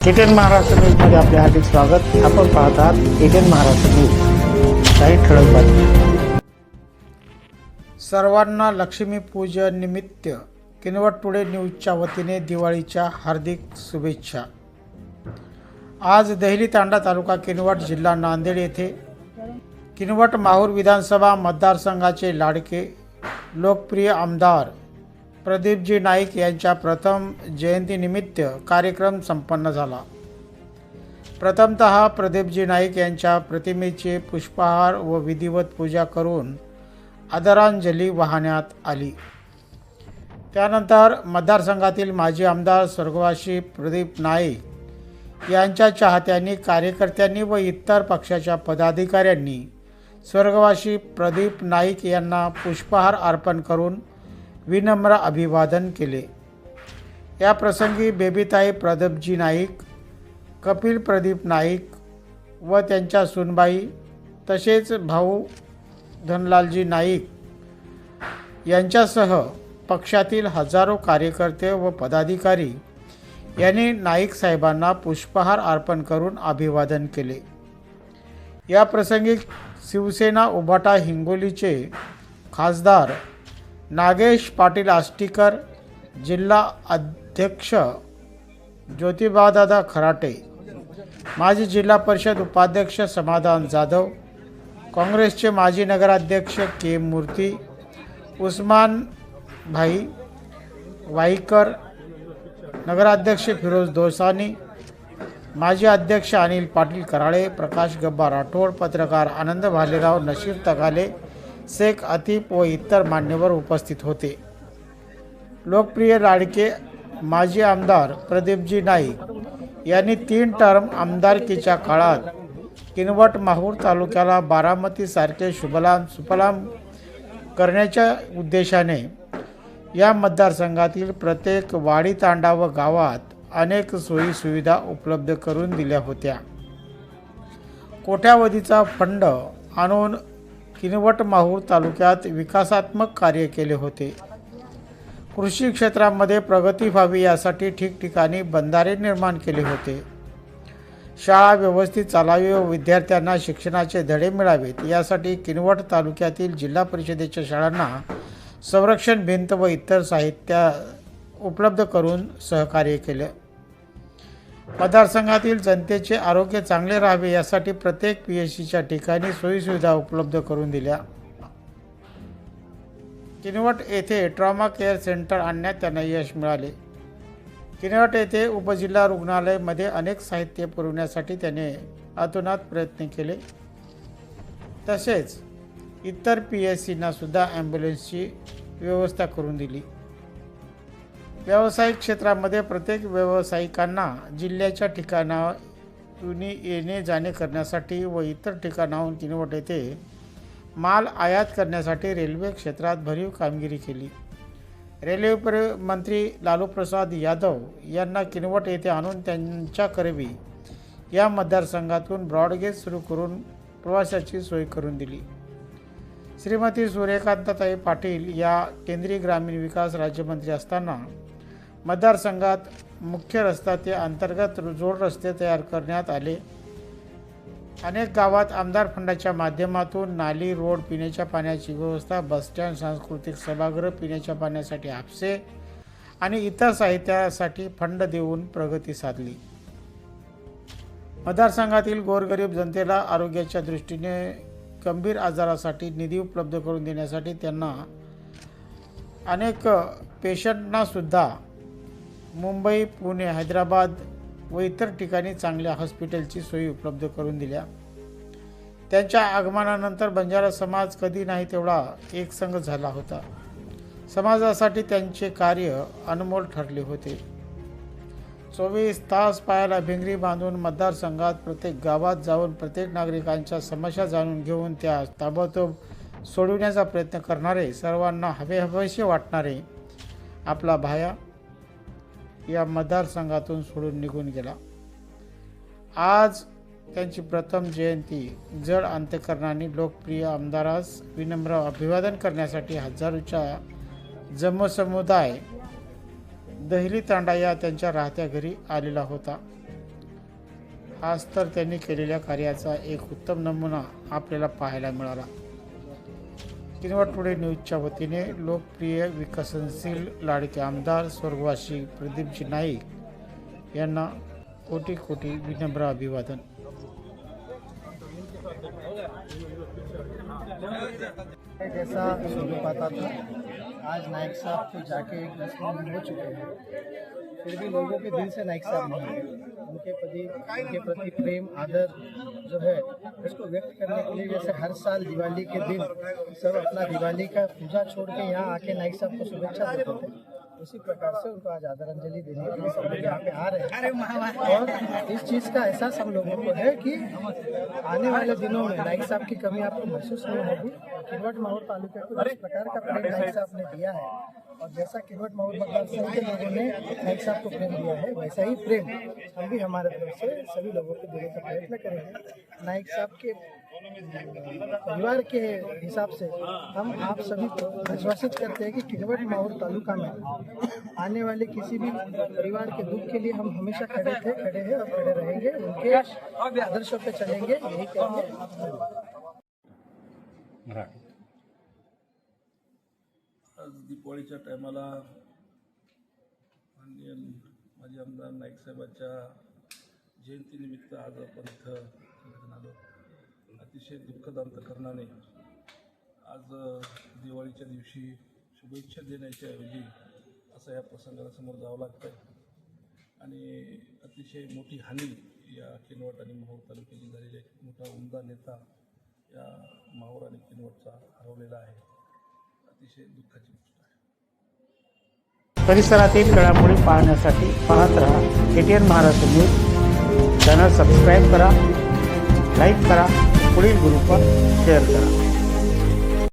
ATN Maharashtra न्यूजमध्ये आपले हार्दिक स्वागत. आपण पाहत आहात एटीएन महाराष्ट्र न्यूज. काही ठळक बातम्या. सर्वांना लक्ष्मीपूजननिमित्त किनवट टुडे न्यूजच्या वतीने दिवाळीच्या हार्दिक शुभेच्छा. आज दहिली तांडा तालुका किनवट जिल्हा नांदेड येथे किनवट माहूर विधानसभा मतदारसंघाचे लाडके लोकप्रिय आमदार प्रदीपजी नाईक यांच्या प्रथम जयंतीनिमित्त कार्यक्रम संपन्न झाला. प्रथमत प्रदीपजी नाईक यांच्या प्रतिमेचे पुष्पहार व विधिवत पूजा करून आदरांजली वाहण्यात आली. त्यानंतर मतदारसंघातील माजी आमदार स्वर्गवासी प्रदीप नाईक यांच्या चाहत्यांनी कार्यकर्त्यांनी व इतर पक्षाच्या पदाधिकाऱ्यांनी स्वर्गवासी प्रदीप नाईक यांना पुष्पहार अर्पण करून विनम्र अभिवादन केले. या प्रसंगी बेबीताई प्रदीपजी नाईक कपिल प्रदीप नाईक व त्यांच्या सुनबाई तसेच भाऊ धनलालजी नाईक यांच्यासह पक्षातील हजारो कार्यकर्ते व पदाधिकारी यांनी नाईक साहेबांना पुष्पहार अर्पण करून अभिवादन केले. या प्रसंगी शिवसेना उभाटा हिंगोलीचे खासदार नागेश पाटील आष्टीकर जिल्हा अध्यक्ष ज्योतिबादादा खराटे माजी जिल्हा परिषद उपाध्यक्ष समाधान जाधव काँग्रेसचे माजी नगराध्यक्ष के मूर्ती उस्मान भाई वाईकर नगराध्यक्ष फिरोज दोसानी माजी अध्यक्ष अनिल पाटील कराळे प्रकाश गब्बा राठोड पत्रकार आनंद भालेराव नशीर तगाले शेख अतिफ व इतर मान्यवर उपस्थित होते. लोकप्रिय लाडके माजी आमदार प्रदीपजी नाईक यांनी तीन टर्म आमदारकीच्या काळात किनवट माहूर तालुक्याला बारामतीसारखे शुभलाम सुफलाम करण्याच्या उद्देशाने या मतदारसंघातील प्रत्येक वाडी तांडा व गावात अनेक सोयीसुविधा उपलब्ध करून दिल्या होत्या. कोट्यावधीचा फंड आणून किनवट माहूर तालुक्यात विकासात्मक कार्य केले होते. कृषी क्षेत्रामध्ये प्रगती व्हावी यासाठी ठिकठिकाणी बंधारे निर्माण केले होते. शाळा व्यवस्थित चालावी व विद्यार्थ्यांना शिक्षणाचे धडे मिळावेत यासाठी किनवट तालुक्यातील जिल्हा परिषदेच्या शाळांना संरक्षण भिंत व इतर साहित्य उपलब्ध करून सहकार्य केलं. मतदारसंघातील जनतेचे आरोग्य चांगले राहावे यासाठी प्रत्येक पी एच सीच्या ठिकाणी सोयीसुविधा उपलब्ध करून दिल्या. किनवट येथे ट्रॉमा केअर सेंटर आणण्यात त्यांना यश मिळाले. किनवट येथे उपजिल्हा रुग्णालयमध्ये अनेक साहित्य पुरवण्यासाठी त्याने अतोनात प्रयत्न केले. तसेच इतर पी एच सीनासुद्धा ॲम्ब्युलन्सची व्यवस्था करून दिली. व्यावसायिक क्षेत्रामध्ये प्रत्येक व्यावसायिकांना जिल्ह्याच्या ठिकाणाहून येणे जाणे करण्यासाठी व इतर ठिकाणाहून किनवट येथे माल आयात करण्यासाठी रेल्वे क्षेत्रात भरीव कामगिरी केली. रेल्वे पर- मंत्री लालू प्रसाद यादव यांना किनवट येथे आणून त्यांच्या करवी या मतदारसंघातून ब्रॉडगेज सुरू करून प्रवासाची सोय करून दिली. श्रीमती सूर्यकांताताई पाटील या केंद्रीय ग्रामीण विकास राज्यमंत्री असताना मतदारसंघात मुख्य रस्ता ते अंतर्गत जोड रस्ते तयार करण्यात आले. अनेक गावात आमदार फंडाच्या माध्यमातून नाली रोड पिण्याच्या पाण्याची व्यवस्था बसस्टँड सांस्कृतिक सभागृह पिण्याच्या पाण्यासाठी हापसे आणि इतर साहित्यासाठी फंड देऊन प्रगती साधली. मतदारसंघातील गोरगरीब जनतेला आरोग्याच्या दृष्टीने गंभीर आजारासाठी निधी उपलब्ध करून देण्यासाठी त्यांना अनेक पेशंटनासुद्धा मुंबई पुणे हैदराबाद व इतर ठिकाणी चांगल्या हॉस्पिटलची सोयी उपलब्ध करून दिल्या. त्यांच्या आगमनानंतर बंजारा समाज कधी नाही तेवढा एकसंघ झाला होता. समाजासाठी त्यांचे कार्य अनमोल ठरले होते. चोवीस तास पायाला भिंगरी बांधून मतदारसंघात प्रत्येक गावात जाऊन प्रत्येक नागरिकांच्या समस्या जाणून घेऊन त्या ताबडतोब सोडविण्याचा प्रयत्न करणारे सर्वांना हवे हवेसे वाटणारे आपला भाया या मतदारसंघातून सोडून निघून गेला. आज त्यांची प्रथम जयंती जड अंत्यकरणाने लोकप्रिय आमदारास विनम्र अभिवादन करण्यासाठी हजारोच्या जमसमुदाय दहिली तांडा या त्यांच्या राहत्या घरी आलेला होता. आज तर त्यांनी केलेल्या कार्याचा एक उत्तम नमुना आपल्याला पाहायला मिळाला. किनवट टुडे न्यूजच्या वतीने लोकप्रिय, विकसनशील लाडके आमदार स्वर्गवासी प्रदीपजी नाईक यांना कोटी कोटी विनम्र अभिवादन. जैसा शुरू पाता था, आज नाइक साहब तो जाके एक दस महीने हो चुके हैं। फिर भी लोगों के दिल से नाइक साहब नहीं उनके प्रति उनके प्रति प्रेम, आदर जो है, इसको व्यक्त करने के लिए जैसे हर साल दिवाली के दिन सब अपना दिवाली का पूजा छोड़ के यहाँ आके नाइक साहब को शुभेच्छा देते थे। उसी प्रकार से उनको आज आदरांजलि देने के लिए सब लोग यहाँ पे आ रहे हैं। और इस चीज़ का एहसास हम लोगों को है कि आने वाले दिनों में नाइक साहब की कमी आपको महसूस नहीं होगी। किरवट माहौर तालुका को जिस प्रकार का प्रेम नाइक साहब ने दिया है। और जैसा किरवट माहौर मतदार संघ के लोगों ने नाइक साहब को प्रेम दिया है वैसा ही प्रेम हम भी हमारे तरफ़ से सभी लोगों को देने का प्रयत्न करेंगे। नाइक साहब के परिवार के हिसाब से हम आप सभी को आश्वासित करते हैं कि किरवट माहौर तालुका में आने वाले किसी भी परिवार के दुख के लिए हम हमेशा खड़े थे खड़े हैं और खड़े रहेंगे। उनके आदर्शों पे चलेंगे यही कहेंगे। आज दिवाळीच्या टायमाला माननीय माजी आमदार नाईक साहेबांच्या जयंतीनिमित्त आज आपण इथं आलो अतिशय दुःखद अंतकरणाने आज दिवाळीच्या दिवशी शुभेच्छा देण्याच्या ऐवजी असं या प्रसंगाला समोर जावं लागतं आहे आणि अतिशय मोठी हानी या किनवट आणि माहूर तालुक्याची झालेली आहे. एक मोठा उमदा नेता या माहूर आणि किनवटचा हरवलेला आहे. अतिशय दुःखाची गोष्ट आहे. परिसरातील घडामोडी पाहण्यासाठी पाहत रहा. ATN Maharashtra news channel subscribe करा लाईक करा पुढील ग्रुपवर शेअर करा.